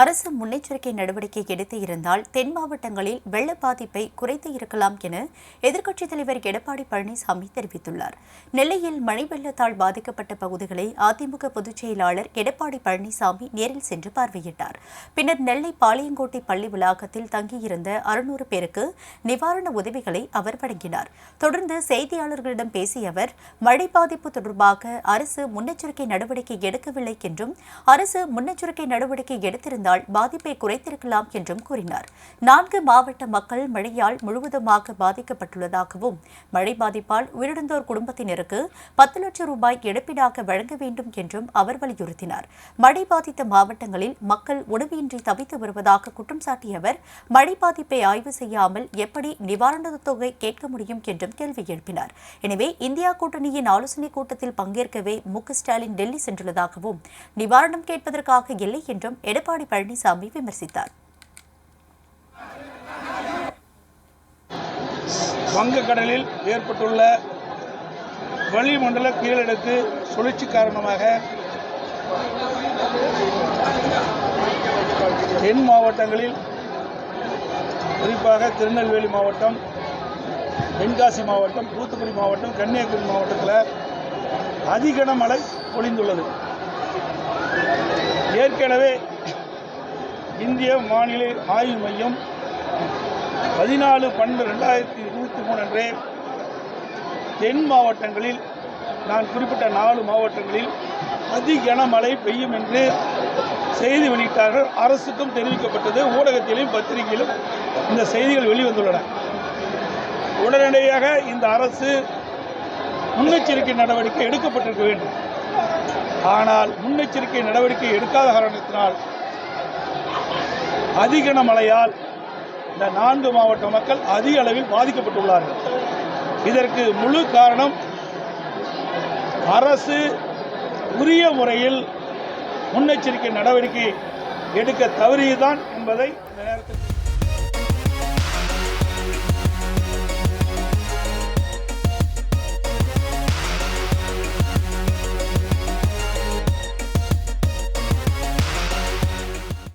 அரசு முன்னெச்சரிக்கை நடவடிக்கை எடுத்து இருந்தால் தென் மாவட்டங்களில் வெள்ள பாதிப்பை குறைத்து இருக்கலாம் என எதிர்க்கட்சித் தலைவர் எடப்பாடி பழனிசாமி தெரிவித்துள்ளார். நெல்லையில் மழை வெள்ளத்தால் பாதிக்கப்பட்ட பகுதிகளை அதிமுக பொதுச் செயலாளர் எடப்பாடி பழனிசாமி நேரில் சென்று பார்வையிட்டார். பின்னர் நெல்லை பாளையங்கோட்டை பள்ளி வளாகத்தில் தங்கியிருந்த அறுநூறு பேருக்கு நிவாரண உதவிகளை அவர் வழங்கினார். தொடர்ந்து செய்தியாளர்களிடம் பேசிய அவர் மழை பாதிப்பு தொடர்பாக அரசு முன்னெச்சரிக்கை நடவடிக்கை எடுக்கவில்லை என்றும் அரசு முன்னெச்சரிக்கை நடவடிக்கை எடுத்திருந்த இருந்தால் பாதிப்பை குறைத்திருக்கலாம் என்றும் கூறினார். நான்கு மாவட்ட மக்கள் மழையால் முழுவதுமாக பாதிக்கப்பட்டுள்ளதாகவும் மழை பாதிப்பால் உயிரிழந்தோர் குடும்பத்தினருக்கு பத்து லட்சம் ரூபாய் இழப்பீடாக வழங்க வேண்டும் என்றும் அவர் வலியுறுத்தினார். மழை பாதித்த மாவட்டங்களில் மக்கள் உணவின்றி தவித்து வருவதாக குற்றம் சாட்டிய அவர் மழை பாதிப்பை ஆய்வு செய்யாமல் எப்படி நிவாரண தொகை கேட்க முடியும் என்றும் கேள்வி எழுப்பினார். எனவே இந்தியா கூட்டணியின் ஆலோசனைக் கூட்டத்தில் பங்கேற்கவே மு ஸ்டாலின் டெல்லி சென்றுள்ளதாகவும் நிவாரணம் கேட்பதற்காக இல்லை என்றும் எடப்பாடி பழனிசாமி விமர்சித்தார். வங்கக்கடலில் ஏற்பட்டுள்ள வளிமண்டல கீழடுக்கு சுழற்சி காரணமாக தென் மாவட்டங்களில் குறிப்பாக திருநெல்வேலி மாவட்டம் தென்காசி மாவட்டம் தூத்துக்குடி மாவட்டம் கன்னியாகுமரி மாவட்டத்தில் அதிகன மழை பொழிந்துள்ளது. ஏற்கனவே இந்திய வானிலை ஆய்வு மையம் பதினாலு பன்னெண்டு ரெண்டாயிரத்தி இருபத்தி மூணு அன்றே தென் மாவட்டங்களில் நான் குறிப்பிட்ட நாலு மாவட்டங்களில் அதி கனமழை பெய்யும் என்று செய்தி வெளியிட்டார்கள். அரசுக்கும் தெரிவிக்கப்பட்டது. ஊடகத்திலும் பத்திரிகையிலும் இந்த செய்திகள் வெளிவந்துள்ளன. உடனடியாக இந்த அரசு முன்னெச்சரிக்கை நடவடிக்கை எடுக்கப்பட்டிருக்க வேண்டும். ஆனால் முன்னெச்சரிக்கை நடவடிக்கை எடுக்காத காரணத்தினால் அதிகன மழையால் இந்த நான்கு மாவட்ட மக்கள் அதிக அளவில் பாதிக்கப்பட்டுள்ளார்கள். இதற்கு முழு காரணம் அரசு உரிய முறையில் முன்னெச்சரிக்கை நடவடிக்கை எடுக்க தவறியதுதான் என்பதை இந்த நேரத்தில்